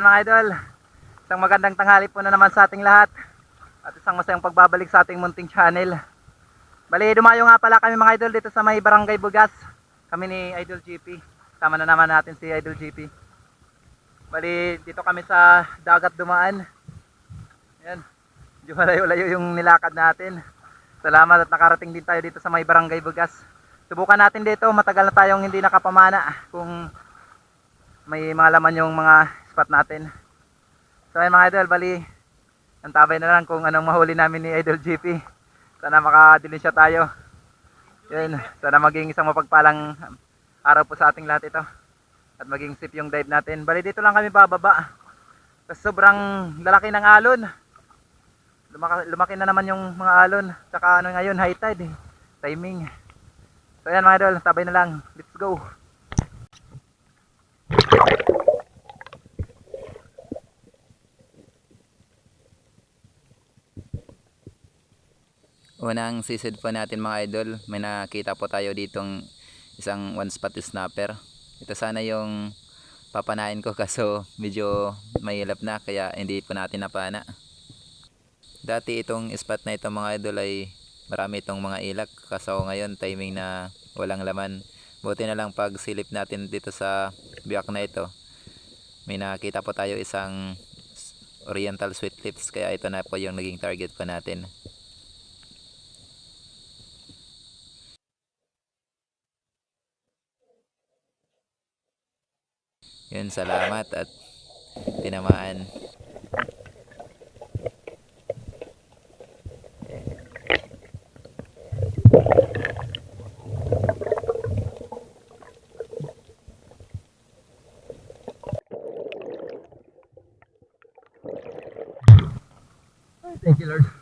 Ayan mga idol, isang magandang tanghali po na naman sa ating lahat at isang masayang pagbabalik sa ating munting channel. Bali, dumayo nga pala kami mga idol dito sa may Barangay Bugas. Kami ni Idol GP. Sama na naman natin si Idol GP. Bali, dito kami sa dagat dumaan. Ayan, medyo malayo-layo yung nilakad natin. Salamat at nakarating din tayo dito sa may Barangay Bugas. Subukan natin dito, matagal na tayong hindi nakapamana kung may mga laman yung mga spot natin. So ayun mga idol, bali, antabay na lang kung anong mahuli namin ni Idol GP. Sana makadilin siya tayo. Yun, sana maging isang mapagpalang araw po sa ating lahat ito. At maging safe yung dive natin. Bali dito lang kami bababa. Kasi sobrang lalaki ng alon. Lumaki, lumaki na naman yung mga alon. Tsaka ano ngayon, high tide. Timing. So ayan mga idol, tabay na lang. Let's go. Unang sisid po natin mga idol, may nakita po tayo ditong isang one spot snapper. Ito sana yung papanain ko kaso medyo mahilap na kaya hindi po natin napana. Dati itong spot na ito mga idol ay marami itong mga ilak kaso ngayon timing na walang laman. Buti na lang pag silip natin dito sa biyak na ito. May nakita po tayo isang oriental sweet lips kaya ito na po yung naging target po natin. Yun, salamat at tinamaan. Thank you Lord.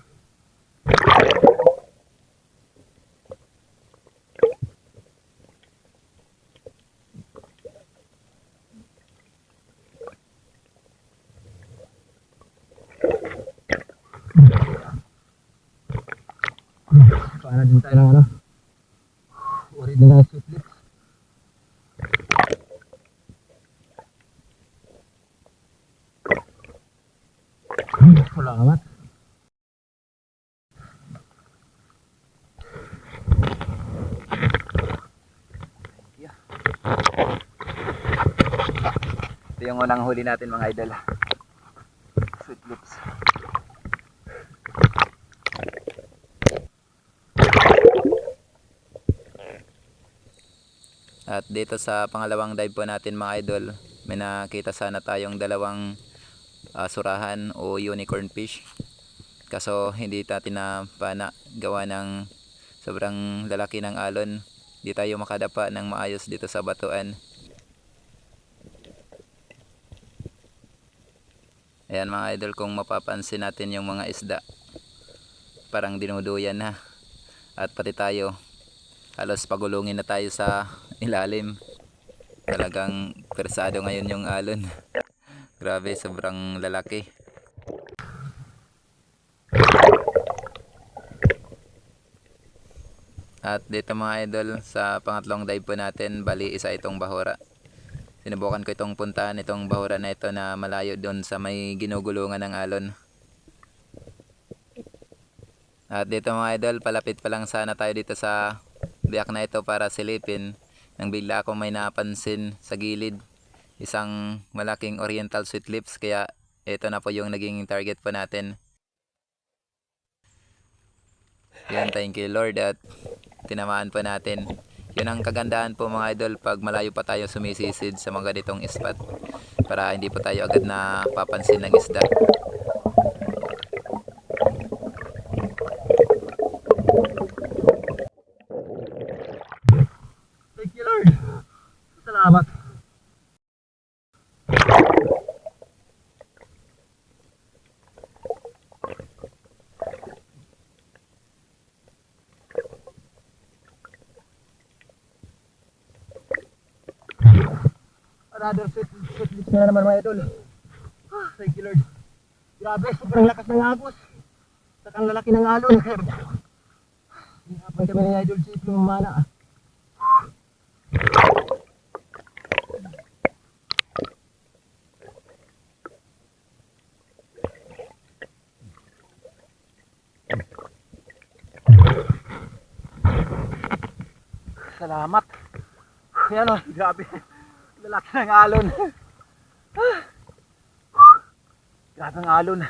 Paano din tayo ng ano? Sweet lips. Salamat. Ito yung unang huli natin mga idol. Sweet lips. Dito sa pangalawang dive po natin mga idol, may nakita sana tayong dalawang ah, surahan o unicorn fish. Kaso hindi natin na pana gawa ng sobrang lalaki ng alon. Di tayo makadapa ng maayos dito sa batuan. Ayan mga idol kung mapapansin natin yung mga isda. Parang dinuduyan na. At pati tayo halos pagulungin na tayo sa ilalim. Talagang persado ngayon yung alon. Grabe, sobrang lalaki. At dito mga idol, sa pangatlong dive po natin, bali isa itong bahura. Sinubukan ko itong puntahan itong bahura na ito na malayo doon sa may ginugulungan ng alon. At dito mga idol, palapit pa lang sana tayo dito sa biyak na ito para silipin. Nang bigla akong may napansin sa gilid. Isang malaking oriental sweet lips kaya ito na po yung naging target po natin. Yan, thank you Lord at tinamaan po natin. Yun ang kagandahan po mga idol pag malayo pa tayo sumisisid sa mga ganitong spot para hindi po tayo agad na papansin ng isda. another sweet, sweet lips na naman mga idol. Ah, thank you Lord. Grabe, sobrang lakas ng agos. Saka ang lalaki ng alon. Hinapan kami ng idol chief ng mana. Salamat. Yan o, grabe. Lalaki ng alon. Grabe ang alon.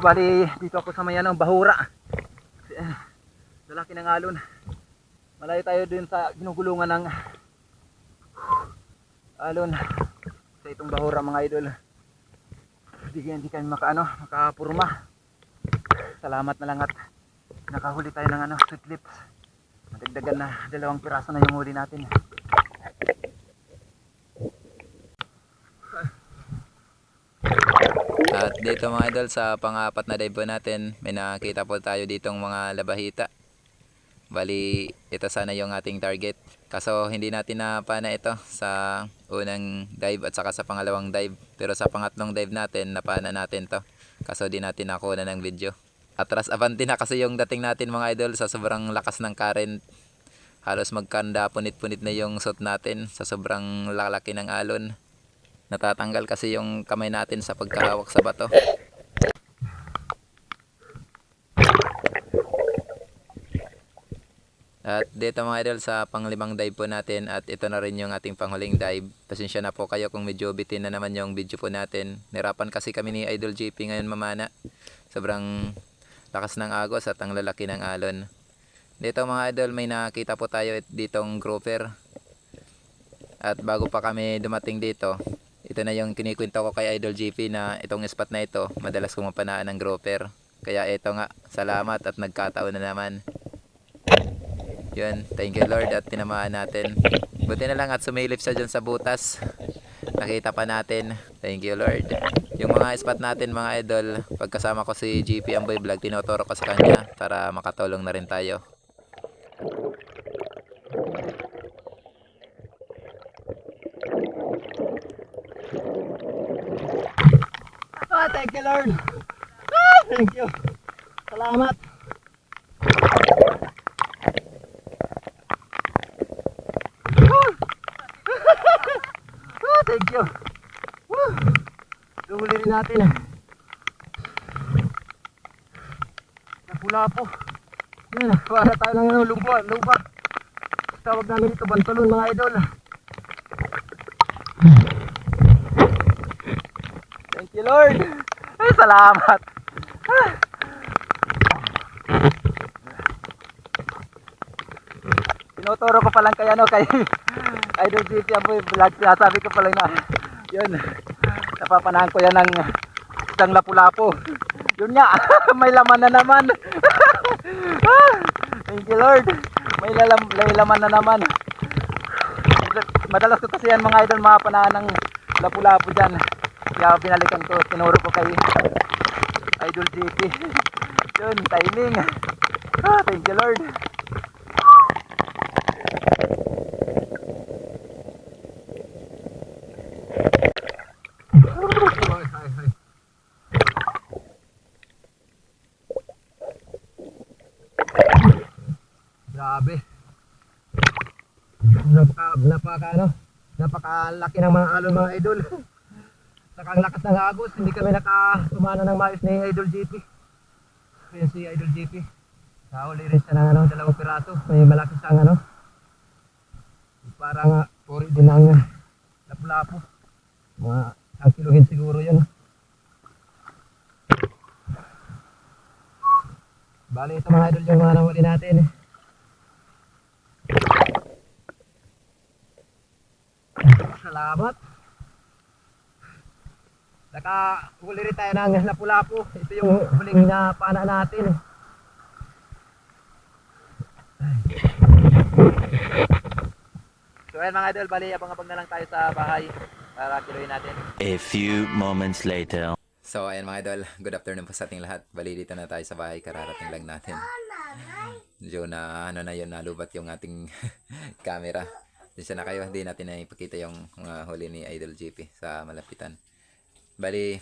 Bali, dito ako sa may ano, bahura. Lalaki ng alon. Malayo tayo din sa ginugulungan ng alon. Sa itong bahura mga idol. Hindi, hindi kami makaano, makapurma. Salamat na lang at nakahuli tayo ng ano, sweet lips. Madagdagan na dalawang piraso na yung huli natin. At dito mga idol sa pangapat na dive natin, may nakita po tayo ditong mga labahita. Bali, ito sana yung ating target. Kaso hindi natin napana ito sa unang dive at saka sa pangalawang dive. Pero sa pangatlong dive natin, napana natin to. Kaso di natin nakuha na ng video. Atras avanti na kasi yung dating natin mga idol sa sobrang lakas ng current. Halos magkanda, punit-punit na yung suit natin sa sobrang lalaki ng alon. Natatanggal kasi yung kamay natin sa pagkahawak sa bato. At dito mga idol sa panglimang dive po natin at ito na rin yung ating panghuling dive. Pasensya na po kayo kung medyo bitin na naman yung video po natin. Nirapan kasi kami ni Idol JP ngayon mamana. Sobrang lakas ng agos at ang lalaki ng alon. Dito mga idol may nakita po tayo ditong grouper. At bago pa kami dumating dito, ito na yung kinikwento ko kay Idol GP na itong spot na ito, madalas kong mapanaan ng grouper. Kaya ito nga, salamat at nagkataon na naman. Yun, thank you Lord at tinamaan natin. Buti na lang at sumilip siya dyan sa butas. Nakita pa natin. Thank you Lord. Yung mga spot natin mga idol, pagkasama ko si GP Amboy Vlog, tinuturo ko sa kanya para makatulong na rin tayo. Ah, thank you Lord. Ah, thank you. Salamat. Ah, thank you. Woo. Luhuli rin natin. Napula po. Yan, para tayo ng ano, lupa, lupa. Tawag namin ito, bantulon mga idol. Thank you, Lord. Ay, salamat. Tinuturo ko pa lang kay ano kay Idol GP Amoy vlog. Sabi ko pa lang na yun. Napapanahan ko yan ng isang lapu-lapu. Yun nga, may laman na naman. Thank you Lord. May, lalam, may laman na naman. Madalas ko kasi yan mga idol mga panahan ng lapu-lapu dyan. Kaya binalikan ko, tinuro ko kay Idol GP. Yun, timing. Ah, thank you Lord. Grabe. Napaka, napaka ano, napakalaki ng mga alon mga idol. Ng agos, hindi kami nakatumana ng maayos ni Idol GP. Kaya si Idol GP. Nahuli rin siya ng ano, dalawang piraso. May malaki siyang ano. Parang uh, puri din ng lapu-lapu. Mga ang kiluhin siguro yun. Bali ito mga idol yung mga nahuli natin. Salamat. Nakahuli rin tayo ng lapu-lapu. Ito yung huling na pana natin. So ayan mga idol, bali abang-abang na lang tayo sa bahay para kiluhin natin. A few moments later. So ayan mga idol, good afternoon po sa ating lahat. Bali dito na tayo sa bahay, kararating lang natin. Medyo na ano na yun, nalubat yung ating camera. Diyan na kayo, hindi natin na ipakita yung mga huli ni Idol GP sa malapitan. Bali,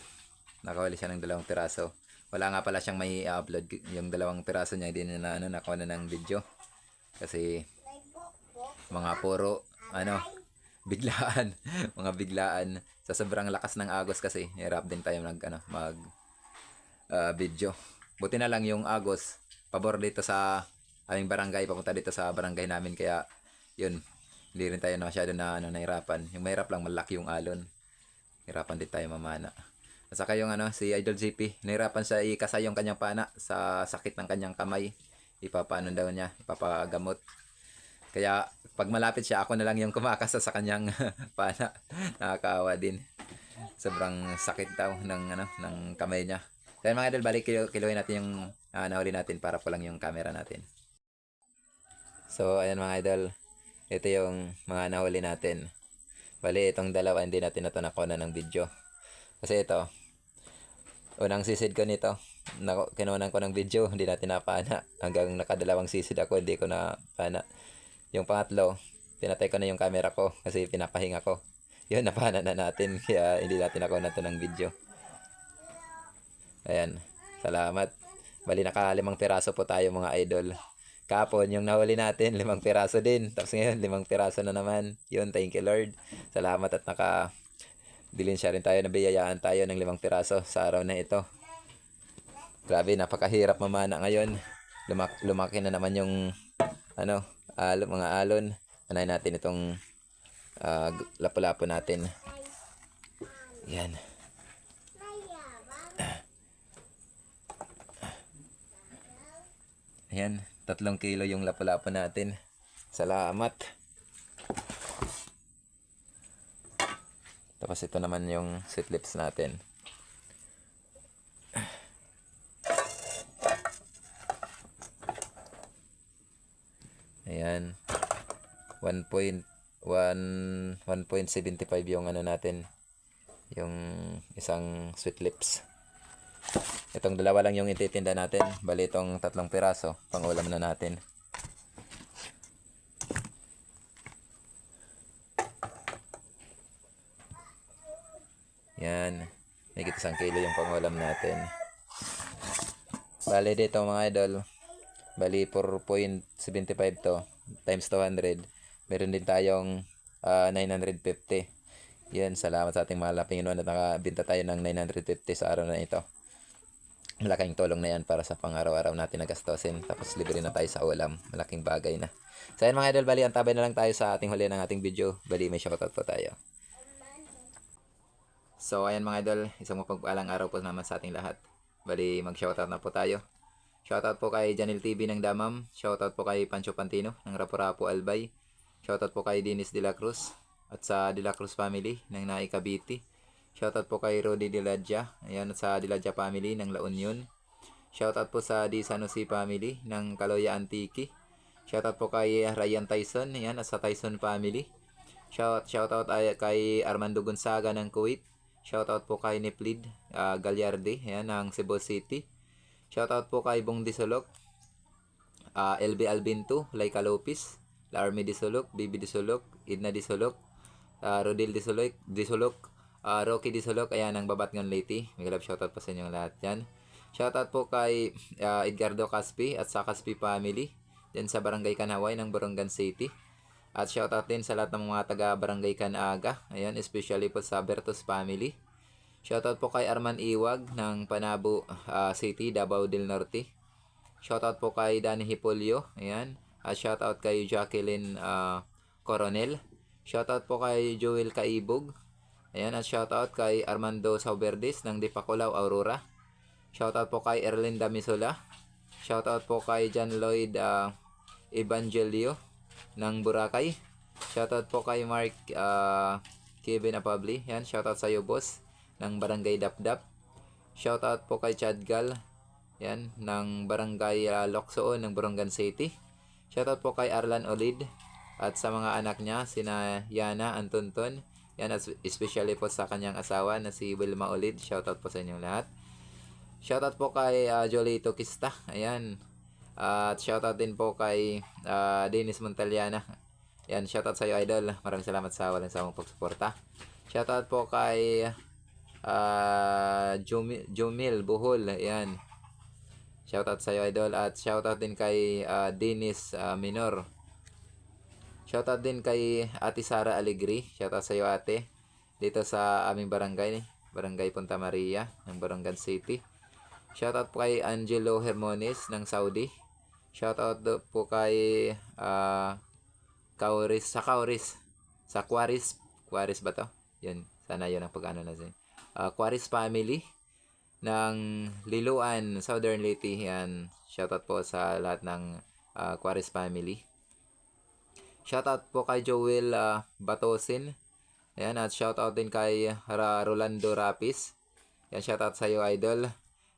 nakahuli siya ng dalawang piraso. Wala nga pala siyang may upload yung dalawang piraso niya, hindi na ano, nakuha na ng video. Kasi mga puro ano biglaan mga biglaan sa sobrang lakas ng agos kasi hirap din tayo nag ano mag ah, video buti na lang yung agos pabor dito sa aming barangay papunta dito sa barangay namin kaya yun, hindi rin tayo na masyado na ano, nahirapan. Yung mahirap lang, malaki yung alon. Hirapan din tayo mamana. At saka yung ano, si Idol GP, nahirapan siya ikasay yung kanyang pana sa sakit ng kanyang kamay. Ipapaano daw niya, ipapagamot. Kaya pag malapit siya, ako na lang yung kumakasa sa kanyang pana. Nakakaawa din. Sobrang sakit daw ng ano, ng kamay niya. Kaya mga idol, balik kilo, kiloin natin yung ah, nahuli natin para po lang yung camera natin. So, ayan mga idol. Ito yung mga nahuli natin. Bali, itong dalawa, hindi natin na ito nakuha ng video. Kasi ito, unang sisid ko nito, na, kinunan ko ng video, hindi natin napana. Hanggang nakadalawang sisid ako, hindi ko napana. Yung pangatlo, pinatay ko na yung camera ko kasi pinapahinga ko. Yun, napana na natin, kaya hindi natin nakuha na ito ng video. Ayan, salamat. Bali, nakalimang piraso po tayo mga idol. Kapon, yung nahuli natin, limang piraso din. Tapos ngayon, limang piraso na naman. Yun, thank you Lord. Salamat at naka bilin siya rin tayo, nabiyayaan tayo ng limang piraso sa araw na ito. Grabe, napakahirap mamana ngayon. Lumak lumaki na naman yung ano, alo, mga alon. Anayin natin itong ah, gu- lapu-lapu natin. Yan. Ayan, tatlong kilo yung lapu-lapu natin. Salamat. Tapos ito naman yung sweet lips natin. Ayan. 1.1 1.75 yung ano natin. Yung isang sweet lips. Itong dalawa lang yung ititinda natin. Bali itong tatlong piraso. Pangulam na natin. Yan. May isang kilo yung pangulam natin. Bali dito mga idol. Bali 4.75 to. Times 200. Meron din tayong ah, 950. Yan. Salamat sa ating mga lapinginuan at nakabinta tayo ng 950 sa araw na ito. Malaking tulong na yan para sa pang-araw-araw natin na gastusin. Tapos libre na tayo sa ulam. Malaking bagay na. So yan mga idol, bali, antabay na lang tayo sa ating huli ng ating video. Bali, may shoutout po tayo. So ayan mga idol, isang mapagpaalang araw po naman sa ating lahat. Bali, mag-shoutout na po tayo. Shoutout po kay Janil TV ng Damam. Shoutout po kay Pancho Pantino ng Rapo-Rapo Albay. Shoutout po kay Dennis De La Cruz at sa De La Cruz family ng Nai Cavite. Shoutout po kay Rodi Diladja, ayan sa Diladja family ng La Union. Shoutout po sa Di Sanusi family ng Kaloya Antique. Shoutout po kay Ryan Tyson, ayan sa Tyson family. Shout shoutout ay kay Armando Gonzaga ng Kuwait. Shoutout po kay Neplid uh, Gagliardi, ayan ng Cebu City. Shoutout po kay Bong Disolok, ah, LB Albinto, Laika Lopez, La Army Disolok, Bibi Disolok, Idna Disolok, uh, Rodil Disolok, Disolok, ah, Rocky Disolok, ayan ang Babatngon Lady. May love shoutout po sa inyong lahat yan. Shoutout po kay ah, Edgardo Caspi at sa Caspi family dyan sa Barangay Kanaway ng Borongan City. At shoutout din sa lahat ng mga taga Barangay Kanaga. Ayan, especially po sa Bertos family. Shoutout po kay Arman Iwag ng Panabo ah, City, Davao del Norte. Shoutout po kay Danny Hipolyo. Ayan. At shoutout kay Jacqueline ah, Coronel. Shoutout po kay Joel Kaibog. Ayan. At shoutout kay Armando Sauberdes ng Dipakulaw, Aurora. Shoutout po kay Erlinda Misola. Shoutout po kay John Lloyd ah, Evangelio ng Boracay. Shoutout po kay Mark ah, Kevin Apabli. Yan, shoutout sa iyo boss ng Barangay Dapdap. Shoutout po kay Chad Gal. Yan, ng Barangay uh, Loksoon ng Borongan City. Shoutout po kay Arlan Olid at sa mga anak niya, sina Yana Antonton. Yan, especially po sa kanyang asawa na si Wilma Olid. Shoutout po sa inyong lahat. Shoutout po kay uh, Jolito Kista. Ayan. at shoutout din po kay ah, Dennis Montaliana. Yan, shoutout sa iyo idol. Maraming salamat sa walang sawang pagsuporta. Shoutout po kay ah Jomil, Jomil Buhol. Yan. Shoutout sa iyo idol at shoutout din kay ah, Dennis ah, Minor. Shoutout din kay Ate Sara Alegri. Shoutout sa iyo ate. Dito sa aming barangay, Barangay Punta Maria ng Barangan City. Shoutout po kay Angelo Hermones ng Saudi. Shoutout po kay ah, Kauris, sa Kauris, sa Quaris, Quaris ba to? Yun, sana yun ang pag-ano na siya. Uh, Quaris family ng Liluan, Southern Leyte. Yan, shoutout po sa lahat ng uh, Quaris family. Shoutout po kay Joel uh, Batosin. Ayan, at shoutout din kay Ra- Rolando Rapis. Yan, shoutout sa iyo, idol,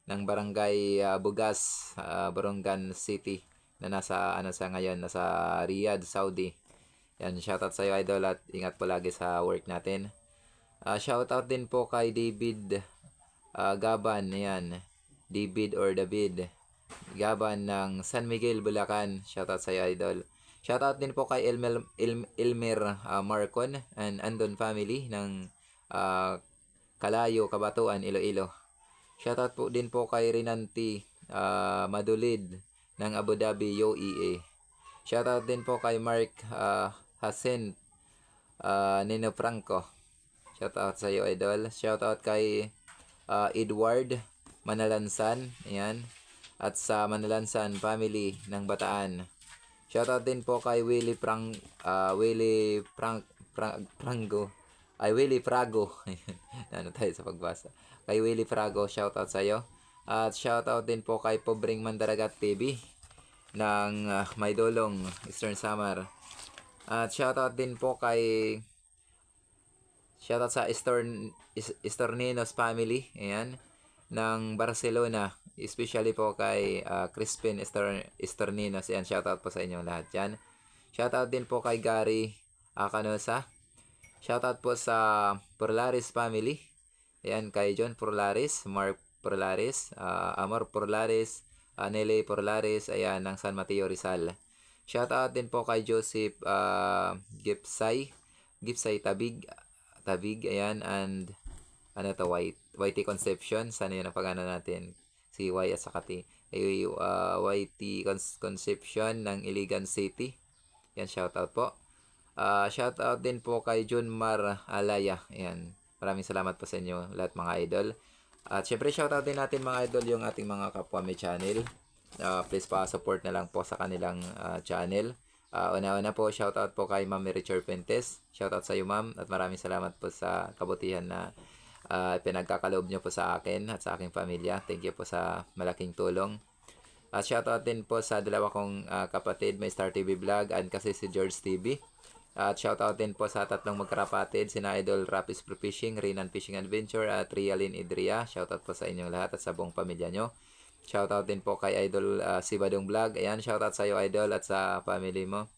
ng Barangay uh, Bugas, uh, Barongan City, na nasa, ano sa ngayon, nasa Riyadh, Saudi. Yan, shoutout sa iyo, idol, at ingat po lagi sa work natin. Uh, shoutout din po kay David uh, Gaban, ayan, David or David Gaban ng San Miguel, Bulacan. Shoutout sa iyo, idol. Shoutout din po kay Elmer, El, Elmer uh, Marcon and Andon family ng uh, Kalayo, Kabatuan, Iloilo. Shoutout po din po kay Rinanti uh, Madulid ng Abu Dhabi, UAE. Shoutout din po kay Mark uh, Hasen uh, Nino Franco. Shoutout sa iyo, idol. Shoutout kay uh, Edward Manalansan. Ayan. At sa Manalansan family ng Bataan. Shoutout din po kay Willie Prang ah, Willie Prang, Prang Prango. Ay Willie Prago. ano tayo sa pagbasa. Kay Willie Prago, shoutout sa iyo. At shoutout din po kay Pobreng Mandaragat TV ng ah, Maydolong, Eastern Samar. At shoutout din po kay Shoutout sa Estorn, Is- Estorninos family. Ayan. Ng Barcelona. Especially po kay ah, Crispin Estor- Estorninos. Ayan. Shoutout po sa inyo lahat yan. Shoutout din po kay Gary Acanosa. Shoutout po sa Porlaris family. Ayan. Kay John Porlaris. Mark Porlaris. ah, Amor Porlaris. Anele Porlaris. Ayan. Ng San Mateo Rizal. Shoutout din po kay Joseph ah, Gipsay. Gipsay Tabig. Tabig, ayan, and ano to, White, Whitey Conception, sana yun ang pag-ano natin, si Y at saka T, ay, uh, Whitey Con- Conception ng Iligan City, yan, shoutout po. Uh, shoutout din po kay Junmar Alaya, ayan, maraming salamat po sa inyo, lahat mga idol. At syempre, shoutout din natin mga idol yung ating mga kapwa may channel. Uh, please pa-support na lang po sa kanilang uh, channel. Uh, una-una po, shoutout po kay Ma'am Richard Pentes. Shoutout sa iyo, Ma'am. At maraming salamat po sa kabutihan na uh, pinagkakaloob nyo po sa akin at sa aking pamilya. Thank you po sa malaking tulong. At shoutout din po sa dalawa kong uh, kapatid, may Star TV Vlog and kasi si George TV. At shoutout din po sa tatlong magkarapatid, sina Idol Rapis Pro Fishing, Rinan Fishing Adventure at Rialin Idria. Shoutout po sa inyong lahat at sa buong pamilya nyo. Shoutout din po kay Idol uh, Sibadong Vlog. Ayan, shoutout sa iyo Idol at sa family mo.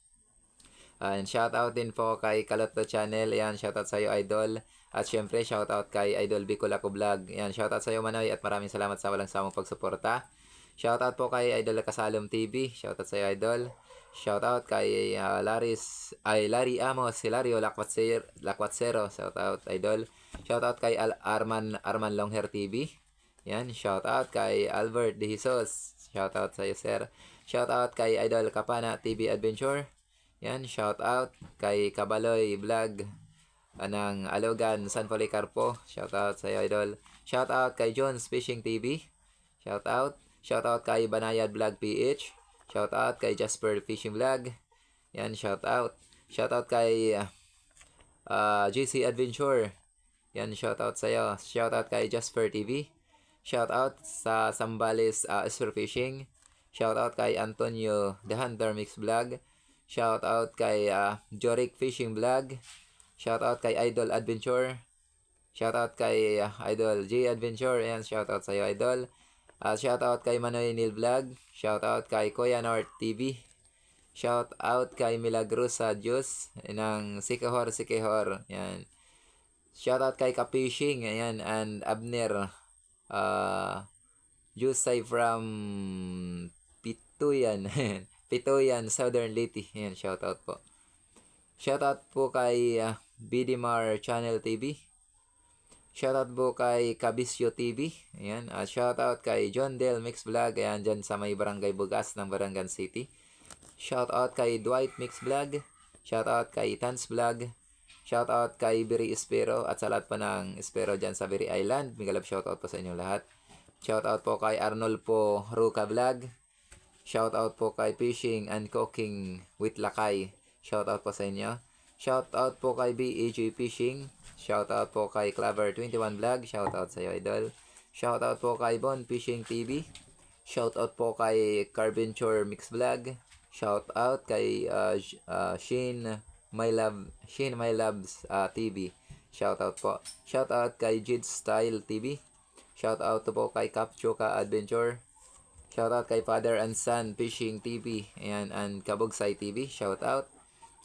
And shoutout din po kay Kalotto Channel. Ayan, shoutout sa iyo Idol. At syempre, shoutout kay Idol Bicolacco Vlog. Ayan, shoutout sa iyo Manoy at maraming salamat sa walang samang pagsuporta. Shoutout po kay Idol Kasalom TV. Shoutout sa iyo Idol. Shoutout kay uh, Laris ay Larry Amos, Hilario Lacwatsero, Lacwatsero. Shoutout Idol. Shoutout kay Al Arman Arman Longhair TV. Yan, shoutout kay Albert De Jesus. Shoutout sa iyo, sir. Shoutout kay Idol Kapana TV Adventure. Yan, shoutout kay Kabaloy Vlog ah, ng Alogan San Policarpo. Shoutout sa iyo, Idol. Shoutout kay Jones Fishing TV. Shoutout. Shoutout kay Banayad Vlog PH. Shoutout kay Jasper Fishing Vlog. Yan, shoutout. Shoutout kay uh, JC Adventure. Yan, shoutout sa iyo. Shoutout kay Jasper TV. Shoutout sa Sambales uh, Fishing. Shoutout kay Antonio The Hunter Mix Vlog. Shoutout kay uh, Jorik Fishing Vlog. Shoutout kay Idol Adventure. Shoutout kay uh, Idol J Adventure. Ayan, shoutout sa iyo, Idol. Uh, shoutout kay Manoy Neil Vlog. Shoutout kay Kuya North TV. Shoutout kay Milagrosa Diyos ng Sikahor Sikahor. Yan. Shoutout kay Kapishing. Ayan. And Abner. Uh, Jusay from Pituyan. Pituyan, Southern Leyte. Ayan, shoutout po. Shoutout po kay uh, BDMar Channel TV. Shoutout po kay Kabisyo TV. Ayan. At shoutout kay John Del Mix Vlog. Ayan, dyan sa may Barangay Bugas ng Barangan City. Shoutout kay Dwight Mix Vlog. Shoutout kay Tans Vlog. Shoutout kay Biri Espero at sa lahat pa ng Espero dyan sa Biri Island. Migalab shoutout po sa inyong lahat. Shoutout po kay Arnold po Ruka Vlog. Shoutout po kay Fishing and Cooking with Lakay. Shoutout po sa inyo. Shoutout po kay BAG Fishing. Shoutout po kay Clever21 Vlog. Shoutout sa iyo, idol. Shoutout po kay Bon Fishing TV. Shoutout po kay Carventure Mix Vlog. Shoutout kay uh, uh, Shin My Love Shin My Loves uh, TV. Shoutout po. Shoutout kay Jid Style TV. Shoutout po kay Kapchuka Adventure. Shoutout kay Father and Son Fishing TV. Ayan, and Kabugsay TV. Shoutout.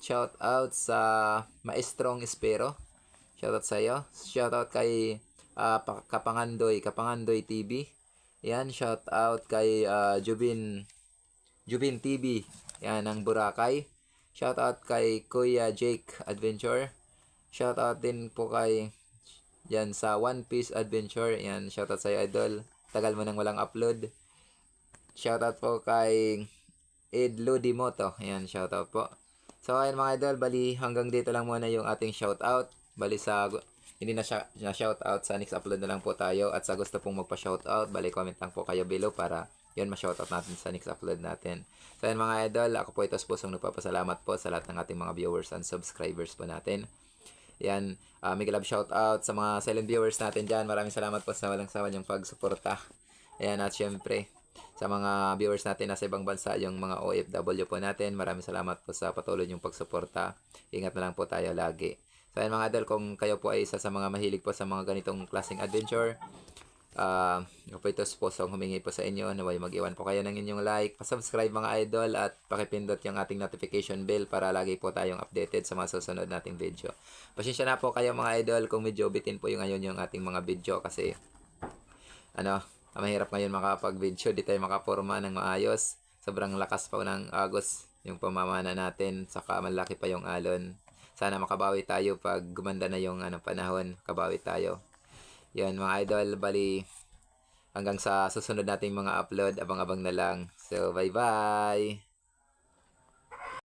Shoutout sa Maestrong Espero. Shoutout sa iyo. Shoutout kay Pa- Kapangandoy, Kapangandoy TV. Yan, shoutout kay ah, Jubin Jubin TV. Yan ang Boracay. Shoutout kay Kuya Jake Adventure. Shoutout din po kay yan sa One Piece Adventure. Yan, shoutout sa iyo, idol. Tagal mo nang walang upload. Shoutout po kay Ed Ludimoto. Ayan, shoutout po. So, ayun mga idol, bali hanggang dito lang muna yung ating shoutout. Bali sa, hindi na, siya, na shoutout, sa next upload na lang po tayo. At sa gusto pong magpa-shoutout, bali comment lang po kayo below para yun ma-shoutout natin sa next upload natin. So, ayun mga idol, ako po ito pusong nagpapasalamat po sa lahat ng ating mga viewers and subscribers po natin. Yan, uh, mega love shoutout sa mga silent viewers natin dyan. Maraming salamat po sa walang sawa niyong pagsuporta. Ayan, at syempre, sa mga viewers natin nasa ibang bansa, yung mga OFW po natin, maraming salamat po sa patuloy niyong pagsuporta. Ingat na lang po tayo lagi. So, ayan mga idol, kung kayo po ay isa sa mga mahilig po sa mga ganitong klaseng adventure, uh, po ito pusong humingi po sa inyo naway mag-iwan po kayo ng inyong like, pa-subscribe mga idol at pakipindot yung ating notification bell para lagi po tayong updated sa mga susunod nating video. Pasensya na po kayo mga idol kung medyo bitin po yung ngayon yung ating mga video kasi ano, mahirap ngayon makapag-video, di tayo makaporma ng maayos. Sobrang lakas pa ng agos yung pamamana natin, saka malaki pa yung alon. Sana makabawi tayo pag gumanda na yung ano, panahon, kabawi tayo. Yan mga idol, bali hanggang sa susunod nating mga upload, abang-abang na lang. So, bye-bye!